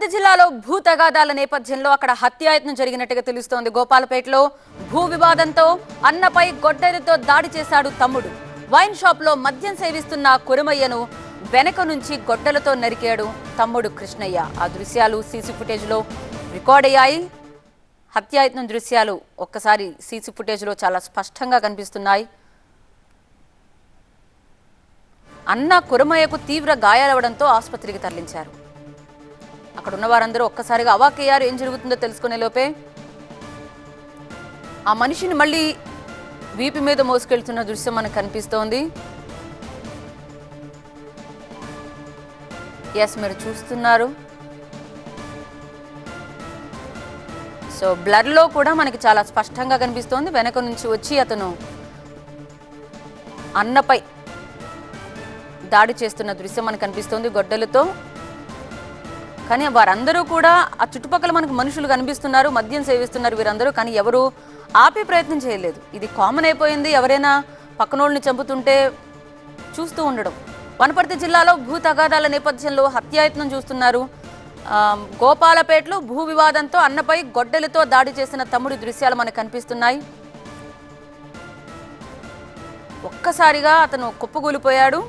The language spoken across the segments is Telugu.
వనపర్తి జిల్లాలో భూ తగాదాల నేపథ్యంలో అక్కడ హత్యాయత్నం జరిగినట్టుగా తెలుస్తోంది. గోపాలపేటలో భూ వివాదంతో అన్నపై గొడ్డలితో దాడి చేశాడు తమ్ముడు. వైన్ షాప్లో మద్యం సేవిస్తున్న కురమయ్యను వెనక నుంచి గొడ్డలతో నరికాడు తమ్ముడు కృష్ణయ్య. ఆ దృశ్యాలు సీసీ ఫుటేజ్లో రికార్డ్ అయ్యాయి. హత్యాయత్నం దృశ్యాలు ఒక్కసారి సీసీ ఫుటేజ్లో చాలా స్పష్టంగా కనిపిస్తున్నాయి. అన్న కురమయ్యకు తీవ్ర గాయాలవడంతో ఆసుపత్రికి తరలించారు. అక్కడ ఉన్న వారందరూ ఒక్కసారిగా అవాకయ్యారు ఏం జరుగుతుందో తెలుసుకునే లోపే ఆ మనిషిని మళ్ళీ వీపు మీద మోసుకెళ్తున్న దృశ్యం మనకు కనిపిస్తోంది. ఎస్ మీరు చూస్తున్నారు. సో బ్లర్లో కూడా మనకి చాలా స్పష్టంగా కనిపిస్తోంది. వెనక నుంచి వచ్చి అతను అన్నపై దాడి చేస్తున్న దృశ్యం మనకు కనిపిస్తోంది గొడ్డలతో. కానీ వారందరూ కూడా ఆ చుట్టుపక్కల మనకు మనుషులు కనిపిస్తున్నారు మద్యం సేవిస్తున్నారు వీరందరూ కానీ ఎవరు ఆపే ప్రయత్నం చేయలేదు. ఇది కామన్ అయిపోయింది. ఎవరైనా పక్కనోళ్ళని చంపుతుంటే చూస్తూ ఉండడం. వనపర్తి జిల్లాలో భూ తగాదాల నేపథ్యంలో హత్యాయత్నం చూస్తున్నారు. గోపాలపేటలో భూ వివాదంతో అన్నపై గొడ్డలితో దాడి చేసిన తమ్ముడి దృశ్యాలు మనకు కనిపిస్తున్నాయి. ఒక్కసారిగా అతను కుప్పగూలిపోయాడు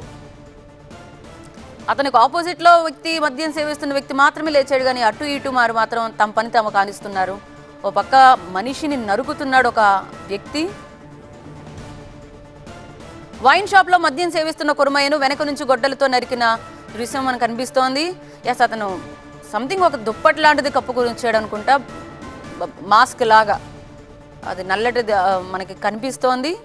అతనికి ఆపోజిట్లో వ్యక్తి మద్యం సేవిస్తున్న వ్యక్తి మాత్రమే లేచాడు కానీ అటు ఇటు మారు మాత్రం తమ పని తాము కానిస్తున్నారు. ఓ పక్క మనిషిని నరుకుతున్నాడు ఒక వ్యక్తి. వైన్ షాప్లో మద్యం సేవిస్తున్న కురుమయ్యను వెనక నుంచి గొడ్డలతో నరికిన దృశ్యం మనకు కనిపిస్తోంది ఎస్ అతను సంథింగ్ ఒక దుప్పటి లాంటిది కప్పుకొని అనుకుంటా. మాస్క్ లాగా. అది నల్లటి మనకి కనిపిస్తోంది.